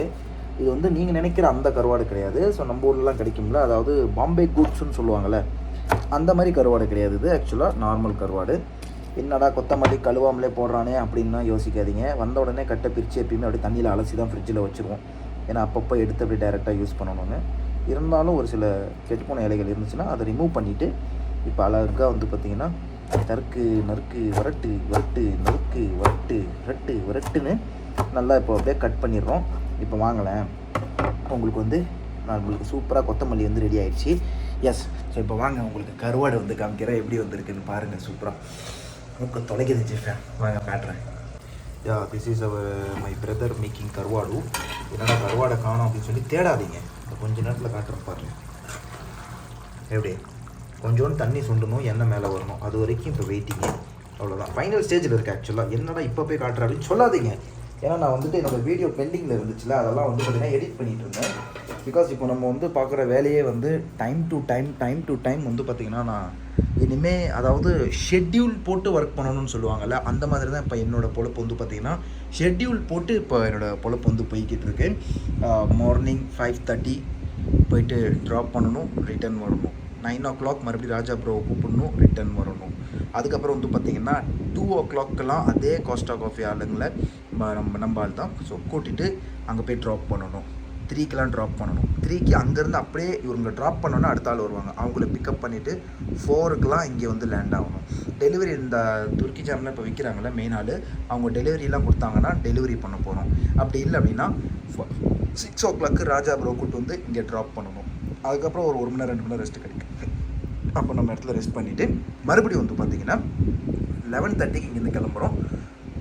இது வந்து நீங்கள் நினைக்கிற அந்த கருவாடு கிடையாது. ஸோ நம்ம ஊர்லலாம் கிடைக்கும்ல. அதாவது பாம்பே கூட்ஸ்னு சொல்லுவாங்கள்ல அந்த மாதிரி கருவாடு கிடையாது. இது ஆக்சுவலாக நார்மல் கருவாடு. என்னடா கொத்தமல்லி கழுவாமலே போடுறானே அப்படின்னா யோசிக்காதீங்க. வந்த உடனே கட்டை பிரித்து எப்பயுமே அப்படியே தண்ணியில் அலசி தான் ஃப்ரிட்ஜில் வச்சுருவோம். ஏன்னா அப்பப்போ எடுத்து அப்படியே டைரெக்டாக யூஸ் பண்ணணும்னு. இருந்தாலும் ஒரு சில கெட்டுப்போன இலைகள் இருந்துச்சுன்னா அதை ரிமூவ் பண்ணிவிட்டு இப்போ அழகாக வந்து பார்த்திங்கன்னா நறுக்கு நறுக்கு வரட்டு வரட்டு நறுக்கு வரட்டு வரட்டு வரட்டுன்னு நல்லா இப்போ அப்படியே கட் பண்ணிடுறோம். இப்போ வாங்கலேன் உங்களுக்கு வந்து நான் உங்களுக்கு சூப்பராக கொத்தமல்லி வந்து ரெடி ஆயிடுச்சு. எஸ் ஸோ இப்போ வாங்க உங்களுக்கு கருவாடு வந்து காமிக்கிறேன். எப்படி வந்திருக்குன்னு பாருங்கள் சூப்பராக மூக்கு தொலைக்குது ஜிஃபேன் வாங்க காட்டுறேன். Yeah this is our my brother making கருவாடு. என்னடா கருவாடை காணும் அப்படின்னு சொல்லி தேடாதீங்க. கொஞ்சம் கொஞ்ச நேரத்தில் காட்டுறேன் பாருங்க. எப்படி? கொஞ்சோண்டு தண்ணி சுண்டணும் எண்ணெய் மேலே வரணும். அது வரைக்கும் இப்போ வெயிட்டிங்க அவ்வளோதான் ஃபைனல் ஸ்டேஜில் இருக்குது ஆக்சுவலாக என்னடா இப்போ போய் காட்டுற அப்படின்னு சொல்லாதீங்க. ஏன்னா நான் வந்துட்டு என்னோட வீடியோ பெண்டிங்கில் இருந்துச்சுல அதெல்லாம் வந்து பார்த்தீங்கன்னா எடிட் பண்ணிகிட்டு இருந்தேன். பிகாஸ் இப்போ நம்ம வந்து பார்க்குற வேலையே வந்து time to time time to time வந்து பார்த்திங்கன்னா நான் இனிமேல் அதாவது ஷெட்யூல் போட்டு ஒர்க் பண்ணணும்னு சொல்லுவாங்கல்ல அந்த மாதிரி தான் இப்போ என்னோடய பொழப்பு வந்து பார்த்திங்கன்னா ஷெட்யூல் போட்டு இப்போ என்னோடய பொழப்பு வந்து போய்கிட்டு இருக்கு. மார்னிங் ஃபைவ் தேர்ட்டி போயிட்டு ட்ராப் பண்ணணும் ரிட்டர்ன் வரணும். நைன் ஓ கிளாக் மறுபடியும் ராஜா ப்ரோவை கூப்பிடணும் ரிட்டர்ன் வரணும். அதுக்கப்புறம் வந்து பார்த்திங்கன்னா டூ ஓ கிளாக்கெல்லாம் அதே காஸ்டா காஃபி ஆளுங்களை நம்ம நம்ம ஆள் தான். ஸோ கூட்டிகிட்டு அங்கே போய் ட்ராப் பண்ணணும். த்ரீக்கெலாம் ட்ராப் பண்ணணும். த்ரீக்கு அங்கேருந்து அப்படியே இவங்க ட்ராப் பண்ணோன்னா அடுத்த ஆள் வருவாங்க. அவங்கள பிக்கப் பண்ணிவிட்டு ஃபோருக்கெலாம் இங்கே வந்து லேண்ட் ஆகணும். டெலிவரி இந்த துருக்கி ஜாமில் இப்போ விற்கிறாங்கள மெயின் ஆள். அவங்க டெலிவரிலாம் கொடுத்தாங்கன்னா டெலிவரி பண்ண போகிறோம் அப்படி இல்லை அப்படின்னா six o'clock Raja bro கூட்டு வந்து இங்கே ட்ராப் பண்ணணும். அதுக்கப்புறம் ஒரு ஒரு மணி நேரம் ரெண்டு மணி நேரம் ரெஸ்ட் கிடைக்கும். அப்போ நம்ம இடத்துல ரெஸ்ட் பண்ணிவிட்டு மறுபடியும் வந்து பார்த்திங்கன்னா லெவன் தேர்ட்டிக்கு இங்கேருந்து கிளம்புறோம்.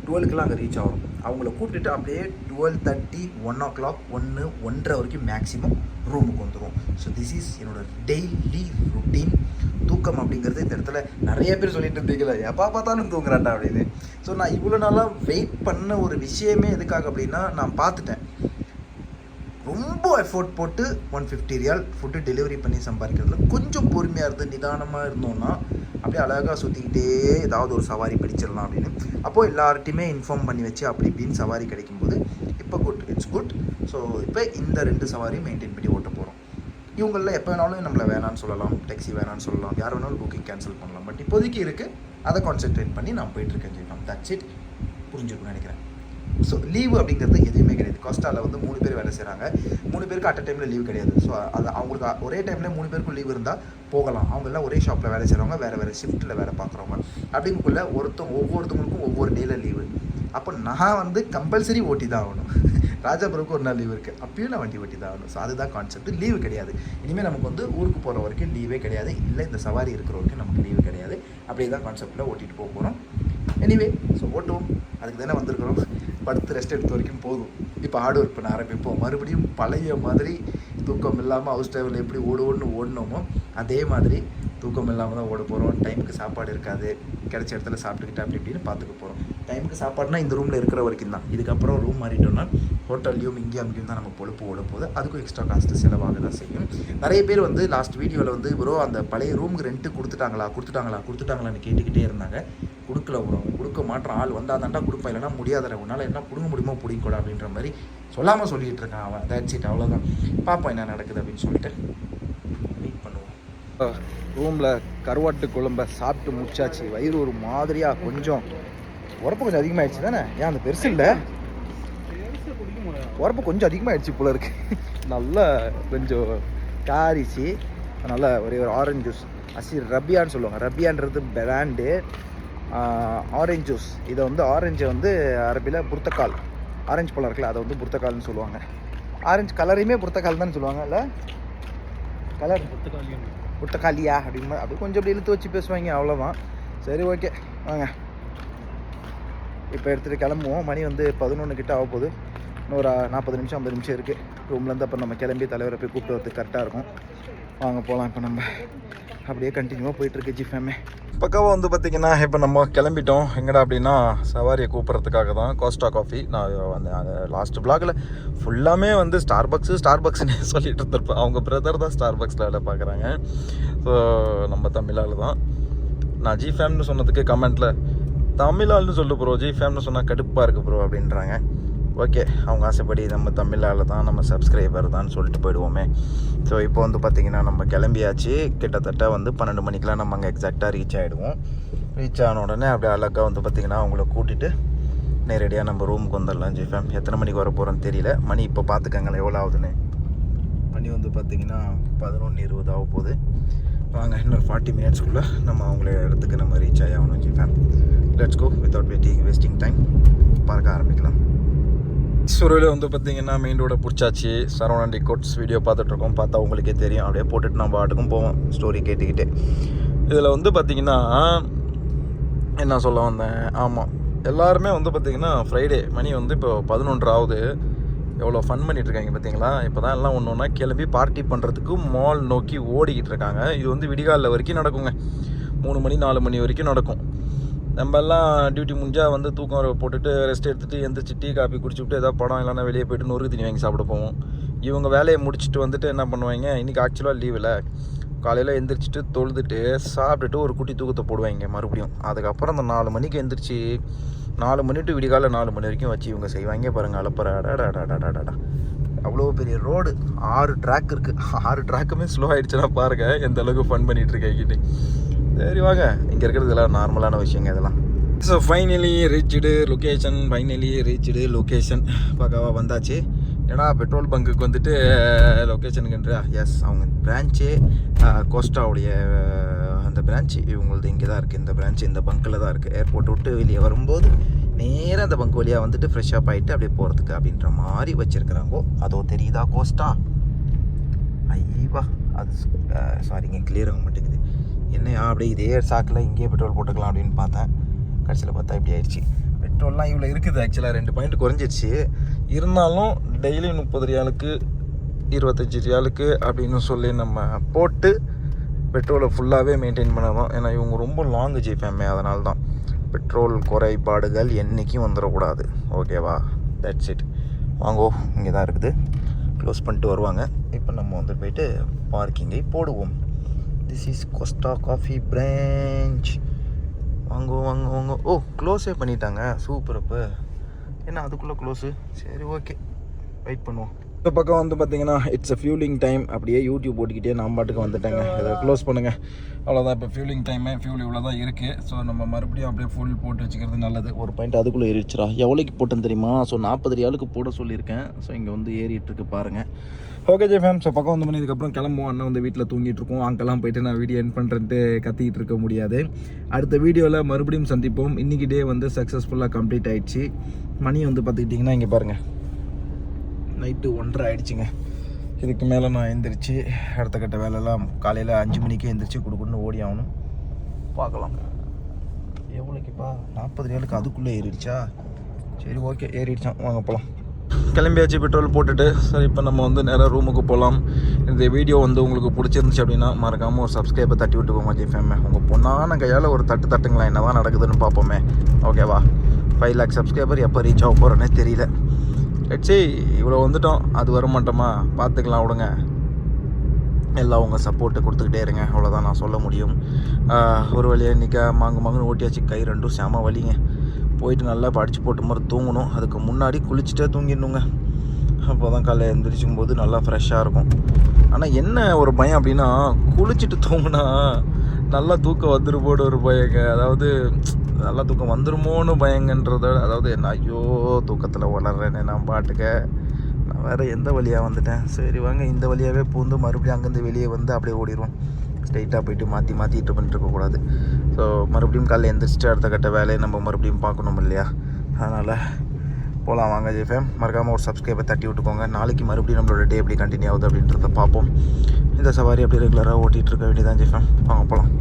டுவெல்க்கெலாம் அங்கே ரீச் ஆகும் அவங்கள கூப்பிட்டுட்டு அப்படியே twelve thirty one o'clock ஒன்று ஒன்றரை வரைக்கும் மேக்ஸிமம் ரூமுக்கு வந்துடும் ஸோ திஸ் இஸ் என்னோட டெய்லி ருட்டீன் தூக்கம் அப்படிங்கிறது இந்த இடத்துல நிறைய பேர் சொல்லிட்டு இருந்தீங்களா எப்போ பார்த்தாலும் தூங்குறாண்டா அப்படின்னு. ஸோ நான் இவ்வளோ நாளாக வெயிட் பண்ண ஒரு விஷயமே எதுக்காக அப்படின்னா நான் பார்த்துட்டேன். ரொம்ப எஃபோர்ட் போட்டு one fifty riyal food delivery பண்ணி சம்பாதிக்கிறதுல கொஞ்சம் பொறுமையாக இருந்து நிதானமாக இருந்தோன்னா அப்படியே அழகாக சுற்றிக்கிட்டே ஏதாவது ஒரு சவாரி பிடிச்சிடலாம் அப்படின்னு. அப்போது எல்லார்ட்டையுமே இன்ஃபார்ம் பண்ணி வச்சு அப்படி இப்படின்னு சவாரி கிடைக்கும்போது இப்போ குட் இட்ஸ் குட் ஸோ இப்போ இந்த ரெண்டு சவாரியும் மெயின்டைன் பண்ணி ஓட்ட போகிறோம் இவங்களில் எப்போ வேணாலும் நம்மளை வேணான்னு சொல்லலாம் டாக்ஸி வேணான்னு சொல்லலாம் யார் வேணாலும் புக்கிங் கேன்சல் பண்ணலாம். பட் இப்போதைக்கு இருக்குது அதை கான்சென்ட்ரேட் பண்ணி நான் போயிட்டுருக்கேன் ஜெயிலாம் தட்ஸ் இட் புரிஞ்சுக்கணும்னு நினைக்கிறேன். ஸோ லீவு அப்படிங்கிறது எதுவுமே கிடையாது. கோஸ்டாவில் வந்து மூணு பேர் வேலை செய்கிறாங்க மூணு பேருக்கு அட் டைமில் லீவ் கிடையாது. ஸோ அது அவங்களுக்கு ஒரே டைமில் மூணு பேருக்கும் லீவ் இருந்தால் போகலாம். அவங்கெல்லாம் ஒரே ஷாப்பில் வேலை செய்கிறவங்க வேறு வேறு ஷிஃப்ட்டில் வேலை பார்க்குறவங்க. அப்படிங்குள்ள ஒருத்தவங்க ஒவ்வொருத்தவங்களுக்கும் ஒவ்வொரு டேயில் லீவு அப்போ நான் வந்து கம்பல்சரி ஓட்டி தான் ஆகணும். ராஜாபுரவுக்கு ஒரு நாள் லீவ் இருக்குது அப்பயும் நான் வண்டி ஓட்டி தான் ஆகணும். ஸோ அதுதான் கான்செப்ட் லீவு கிடையாது. இனிமேல் நமக்கு வந்து ஊருக்கு போகிற வரைக்கும் லீவே கிடையாது. இல்லை இந்த சவாரி இருக்கிற வரைக்கும் நமக்கு லீவு கிடையாது. அப்படியே தான் கான்செப்டில் ஓட்டிகிட்டு போக போகிறோம் எனிவே ஸோ ஓட்டுவோம். அதுக்கு தானே வந்திருக்கிறோம். படுத்து ரெஸ்ட் எடுத்த வரைக்கும் போதும். இப்போ ஹார்ட் ஒர்க் பண்ண ஆரம்பிப்போம். மறுபடியும் பழைய மாதிரி தூக்கம் இல்லாமல் ஹவுஸ் டிரைவரில் எப்படி ஓடுவோன்னு ஓடினோமோ அதே மாதிரி தூக்கம் இல்லாமல் தான் ஓட போகிறோம் டைமுக்கு சாப்பாடு இருக்காது. கிடைச்ச இடத்துல சாப்பிட்டுக்கிட்டு அப்படி இப்படின்னு பார்த்துக்க போகிறோம் டைமுக்கு சாப்பாடுனா இந்த ரூமில் இருக்கிற வரைக்கும் தான். இதுக்கப்புறம் ரூம் மாறிட்டோம்னா ஹோட்டல்லையும் இங்கேயும் அங்கேயும் தான் நம்ம பொழுப்பு ஓட போகுது. அதுக்கும் எக்ஸ்ட்ரா காஸ்ட்டு செலவாக தான் செய்யும். நிறைய பேர் வந்து லாஸ்ட் வீடியோவில் வந்து ப்ரோ அந்த பழைய ரூமுக்கு ரெண்ட்டு கொடுத்துட்டாங்களா கொடுத்துட்டாங்களா கொடுத்துட்டாங்களான்னு கேட்டுக்கிட்டே இருந்தாங்க. கொடுக்கல ப்ரோ. கொடுக்க மாட்டான் ஆள் வந்தால் தாண்டா கொடுப்பேன் இல்லைனா முடியாத உன்னால் என்ன பிடுங்க முடியுமோ பிடிக்கூட அப்படின்ற மாதிரி சொல்லாமல் சொல்லிகிட்டு இருக்கான் அவன். தட்ஸ் இட் அவ்வளோதான் பார்ப்போம் என்ன நடக்குது அப்படின்னு சொல்லிட்டு. வெயிட் பண்ணுவோம். ரூமில் கருவாட்டு குழம்ப சாப்பிட்டு முடிச்சாச்சு. வயிறு ஒரு மாதிரியாக கொஞ்சம். உரப்பு கொஞ்சம் அதிகமாகிடுச்சு தானே? ஏன் அந்த பெருசு இல்லை? உரப்பு கொஞ்சம் அதிகமாகிடுச்சு போல இருக்கு. நல்லா கொஞ்சம் காரிச்சு. நல்லா ஒரே ஒரு ஆரஞ்சு ஜூஸ் அசி ரபியான்னு சொல்லுவாங்க. ரபியான்றது பிராண்டு ஆரஞ்சு ஜூஸ் இதை வந்து ஆரஞ்சை வந்து அரபியில் புர்த்தக்கால். ஆரஞ்சு பழம் இருக்குல்ல அதை வந்து புர்த்தக்கால்னு சொல்லுவாங்க. ஆரஞ்சு கலரையுமே புர்த்தக்கால் தான் சொல்லுவாங்க இல்லை? கலர் புர்த்தக்காலியா? அப்படின்னு அப்படி கொஞ்சம் அப்படி இழுத்து வச்சு பேசுவாங்க அவ்வளோதான் சரி ஓகே வாங்க. இப்போ எடுத்துகிட்டு கிளம்புவோம். மணி வந்து பதினொன்று கிட்ட ஆக போகுது. இன்னொரு நாற்பது நிமிஷம் ஐம்பது நிமிஷம் இருக்குது ரூம்லேருந்து அப்புறம் நம்ம கிளம்பி தலைவரை போய் கூப்பிட்டு வரதுக்கு கரெக்டாக இருக்கும். வாங்க போகலாம் இப்போ நம்ம அப்படியே கண்டினியூவாக போயிட்டுருக்கு ஜிஃபேமே பக்காவாக வந்து பார்த்திங்கன்னா இப்போ நம்ம கிளம்பிட்டோம். எங்கடா அப்படின்னா சவாரியை கூப்பிட்றதுக்காக தான் கோஸ்டா காஃபி நான் அந்த லாஸ்ட் பிளாகில் ஃபுல்லாமே வந்து ஸ்டார் பக்ஸு ஸ்டார் பக்ஸ்னு சொல்லிட்டு இருந்திருப்பேன். அவங்க பிரதர் தான் ஸ்டார் பக்ஸில் வேலை பார்க்குறாங்க. ஸோ நம்ம தமிழால் தான். நான் ஜி ஃபேம்னு சொன்னதுக்கு கமெண்ட்டில் தமிழால்னு சொல்லு ப்ரோ ஜி ஃபேம்னு சொன்னால் கடுப்பாக இருக்குது ப்ரோ அப்படின்றாங்க. ஓகே அவங்க ஆசைப்படி நம்ம தமிழால் தான் நம்ம சப்ஸ்கிரைபர் தான் சொல்லிட்டு போயிடுவோமே. ஸோ இப்போ வந்து பார்த்திங்கன்னா நம்ம கிளம்பியாச்சு. கிட்டத்தட்ட வந்து பன்னெண்டு மணிக்கெலாம் நம்ம அங்கே எக்ஸாக்டாக ரீச் ஆகிடுவோம் ரீச் ஆன உடனே அப்படியே அழகாக வந்து பார்த்திங்கன்னா அவங்கள கூட்டிகிட்டு நேரடியாக நம்ம ரூமுக்கு வந்துடலாம். ஜிஃபேம் எத்தனை மணிக்கு வர போகிறோன்னு தெரியல. மணி இப்போ பார்த்துக்கங்களேன் எவ்வளோ ஆகுதுன்னு. மணி வந்து பார்த்திங்கன்னா பதினொன்று இருபது ஆக போகுது. வாங்க இன்னொரு ஃபார்ட்டி மினிட்ஸ்க்குள்ளே நம்ம அவங்கள இடத்துக்கு நம்ம ரீச் ஆகி ஆகணும் G fam let's go without waiting wasting time பார்க்க ஆரம்பிக்கலாம். சுருவில் வந்து பார்த்தீங்கன்னா மெயின் ரோடை பிடிச்சாச்சு. சரவணன் கோட்ஸ் வீடியோ பார்த்துட்ருக்கோம். பார்த்தா உங்களுக்கே தெரியும். அப்படியே போட்டுட்டு நம்ம பாட்டுக்கும் போவோம். ஸ்டோரி கேட்டுக்கிட்டு. இதில் வந்து பார்த்தீங்கன்னா என்ன சொல்ல வந்தேன்? ஆமாம் எல்லாருமே வந்து பார்த்திங்கன்னா ஃப்ரைடே மணி வந்து இப்போ பதினொன்று ஆகுது. எவ்வளோ ஃபன் பண்ணிகிட்ருக்காங்க இருக்காங்க பார்த்தீங்களா? இப்போ தான் எல்லாம் ஒன்று ஒன்றா கிளம்பி பார்ட்டி பண்ணுறதுக்கு மால் நோக்கி ஓடிக்கிட்டு இருக்காங்க. இது வந்து விடிகாலில் வரைக்கும் நடக்குங்க. மூணு மணி நாலு மணி வரைக்கும் நடக்கும். நம்ம எல்லாம் டியூட்டி முடிஞ்சால் வந்து தூக்கம் போட்டுட்டு ரெஸ்ட் எடுத்துகிட்டு எந்திரிச்சு டீ காப்பி குடிச்சுட்டு ஏதாவது படம் இல்லைன்னா வெளியே போயிட்டு நொறுக்கு தண்ணி வாங்கி சாப்பிட போவோம். இவங்க வேலையை முடிச்சுட்டு வந்துட்டு என்ன பண்ணுவாங்க? இன்றைக்கி ஆக்சுவலாக லீவில் காலையில் எந்திரிச்சிட்டு தொழுதுட்டு சாப்பிட்டுட்டு ஒரு குட்டி தூக்கத்தை போடுவாங்க மறுபடியும். அதுக்கப்புறம் அந்த நாலு மணிக்கு எந்திரிச்சு நாலு மணி டு விடிகால நாலு மணி வரைக்கும் வச்சு இவங்க செய்வாங்க பாருங்கள் அலப்பறாடாடாடாடாடாடா அவ்வளோ பெரிய ரோடு ஆறு ட்ராக் இருக்குது ஆறு ட்ராக்குமே ஸ்லோ ஆகிடுச்சுன்னா பாருங்கள் எந்த அளவுக்கு ஃபன் பண்ணிகிட்டு இருக்காங்கிட்டு சரி வாங்க. இங்கே இருக்கிறது எல்லாம் நார்மலான விஷயங்க இதெல்லாம். So finally reached location finally reached location பக்காவாக வந்தாச்சு. ஏன்னா பெட்ரோல் பங்குக்கு வந்துட்டு லொக்கேஷனுக்குன்றா எஸ் அவங்க பிரான்ச்சே கோஸ்டாவுடைய அந்த பிரான்ச் இவங்களது இங்கே தான் இருக்குது இந்த பிரான்ச் இந்த பங்க்கில் தான் இருக்குது ஏர்போர்ட் விட்டு வெளியே வரும்போது நேராக அந்த பங்க் வழியாக வந்துட்டு ஃப்ரெஷ் அப் ஆகிட்டு அப்படியே போகிறதுக்கு அப்படின்ற மாதிரி வச்சுருக்குறாங்கோ. அதோ தெரியுதா கோஸ்டா ஐவா அது சாரிங்க கிளியர் ஆக மாட்டேங்குது. என்னையா அப்படியே இதே சாக்கில் இங்கேயே பெட்ரோல் போட்டுக்கலாம் அப்படின்னு பார்த்தேன். கடைசியில் பார்த்தா இப்படி ஆயிடுச்சு. பெட்ரோல்லாம் இவ்வளோ இருக்குது ஆக்சுவலாக ரெண்டு பாயிண்ட் குறைஞ்சிருச்சு. இருந்தாலும் டெய்லி முப்பது ரியாலுக்கு இருபத்தஞ்சி ரியாலுக்கு அப்படின்னு சொல்லி நம்ம போட்டு பெட்ரோலை ஃபுல்லாகவே மெயின்டைன் பண்ணணும் ஏன்னா இவங்க ரொம்ப லாங் ஜிஃபேமே அதனால தான் பெட்ரோல் குறைபாடுகள் என்றைக்கும் வந்துடக்கூடாது. ஓகேவா தட்ஸ் இட் வாங்கோ இங்கே தான் இருக்குது. க்ளோஸ் பண்ணிட்டு வருவாங்க. இப்போ நம்ம வந்து போயிட்டு பார்க்கிங்கை போடுவோம். This is Costa coffee branch வாங்கோ வாங்கோ வாங்கோ. ஓ க்ளோஸே பண்ணிட்டாங்க. சூப்பர் அப்போ. என்ன அதுக்குள்ளே க்ளோஸு சரி ஓகே வெயிட் பண்ணுவோம். இந்த பக்கம் வந்து பார்த்தீங்கன்னா இட்ஸ் அ ஃபியூலிங் டைம் அப்படியே யூடியூப் போட்டுக்கிட்டே நான் பாட்டுக்கு வந்துட்டேங்க. அதை க்ளோஸ் பண்ணுங்கள் அவ்வளோதான் இப்போ ஃபியூலிங் டைமு ஃபியூல் இவ்வளோ தான் இருக்குது ஸோ நம்ம மறுபடியும் அப்படியே ஃபுல் போட்டு வச்சுக்கிறது நல்லது. ஒரு பாயிண்ட் அதுக்குள்ளே ஏறிடுச்சுரா எவ்வளோக்கு போட்டேன்னு தெரியுமா? ஸோ நாற்பது ரியாலுக்கு போட சொல்லியிருக்கேன். ஸோ இங்கே வந்து ஏறிட்டுருக்கு பாருங்கள் ஓகே ஜே ஃபேம் ஸோ பக்கம் வந்து இதுக்கப்புறம் கிளம்புவோம். அண்ணன் வந்து வீட்டில் தூங்கிட்டு இருக்கோம். அங்கெல்லாம் போயிட்டு நான் வீடியோ என் பண்ணுறேன்ட்டு கத்திக்கிட்டு இருக்க முடியாது. அடுத்த வீடியோவில் மறுபடியும் சந்திப்போம். இன்றைக்கி டே வந்து சக்ஸஸ்ஃபுல்லாக கம்ப்ளீட் ஆயிடுச்சு. மணி வந்து பார்த்துக்கிட்டிங்கன்னா இங்கே பாருங்கள் நைட்டு ஒன்றரை ஆயிடுச்சுங்க. இதுக்கு மேலே நான் எந்திரிச்சு அடுத்த கட்ட வேலையெல்லாம் காலையில் அஞ்சு மணிக்கே எந்திரிச்சு கொடுக்கணும்னு ஓடி ஆகணும். பார்க்கலாம். எவ்வளோக்குப்பா? நாற்பது ரூபாய்க்கு அதுக்குள்ளே ஏறிடுச்சா? சரி ஓகே ஏறிடுச்சான் வாங்க போகலாம் கிளம்பியாச்சு பெட்ரோல் போட்டுட்டு. சரி இப்போ நம்ம வந்து நேராக ரூமுக்கு போகலாம் இந்த வீடியோ வந்து உங்களுக்கு பிடிச்சிருந்துச்சு அப்படின்னா மறக்காமல் ஒரு சப்ஸ்கிரைபை தட்டி விட்டுக்கோங்க ஜிஃபேமே உங்கள் பொண்ணான கையால் ஒரு தட்டு தட்டுங்களா என்ன தான் நடக்குதுன்னு பார்ப்போமே. ஓகேவா ஃபைவ் லேக் சப்ஸ்கிரைபர் எப்போ ரீச் ஆக போகிறேன்னே தெரியல. லட்சி இவ்வளோ வந்துட்டோம். அது வர மாட்டோமா? பார்த்துக்கலாம் விடுங்க. எல்லாம் உங்கள் சப்போர்ட்டு கொடுத்துக்கிட்டே இருங்க. அவ்வளோதான் நான் சொல்ல முடியும். ஒரு வழியாக இன்றைக்கி மாங்கு மாங்குன்னு ஓட்டியாச்சு. கை ரெண்டும் செம வலிங்க. போயிட்டு நல்லா படித்து போட்டு மாதிரி தூங்கணும். அதுக்கு முன்னாடி குளிச்சுட்டே தூங்கிடணுங்க. அப்போ தான் காலையில் எழுந்திரிச்சும் போது நல்லா ஃப்ரெஷ்ஷாக இருக்கும். ஆனால் என்ன ஒரு பயம் அப்படின்னா குளிச்சுட்டு தூங்கினா நல்லா தூக்கம் வந்துருமோன்னு ஒரு பயங்க. அதாவது நல்லா தூக்கம் வந்துருமோன்னு பயங்கன்றத அதாவது என்ன ஐயோ தூக்கத்தில் உணர்றேனே நான் பாட்டுக்க. நான் வேறு எந்த வழியாக வந்துட்டேன்? சரி வாங்க இந்த வழியாகவே பூந்து மறுபடியும் அங்கேருந்து வெளியே வந்து அப்படியே ஓடிடுவோம் ஸ்ட்ரைட்டாக போயிட்டு மாற்றி மாற்றிட்டு பண்ணிட்டுருக்கக்கூடாது ஸோ மறுபடியும் காலையில் எந்திரிச்சிட்டு அடுத்த கட்ட வேலையை நம்ம மறுபடியும் பார்க்கணும் இல்லையா? அதனால் போகலாம் வாங்க ஜெஃபேம் மறக்காமல் ஒரு சப்ஸ்கிரைபை தட்டி விட்டுக்கோங்க. நாளைக்கு மறுபடியும் நம்மளோட டே எப்படி கண்டினியூ ஆகுது அப்படின்றத பார்ப்போம். இந்த சவாரி அப்படியே ரெகுலராக ஓட்டிகிட்டு இருக்க வேண்டியதான் ஜெஃபேம் வாங்க போகலாம்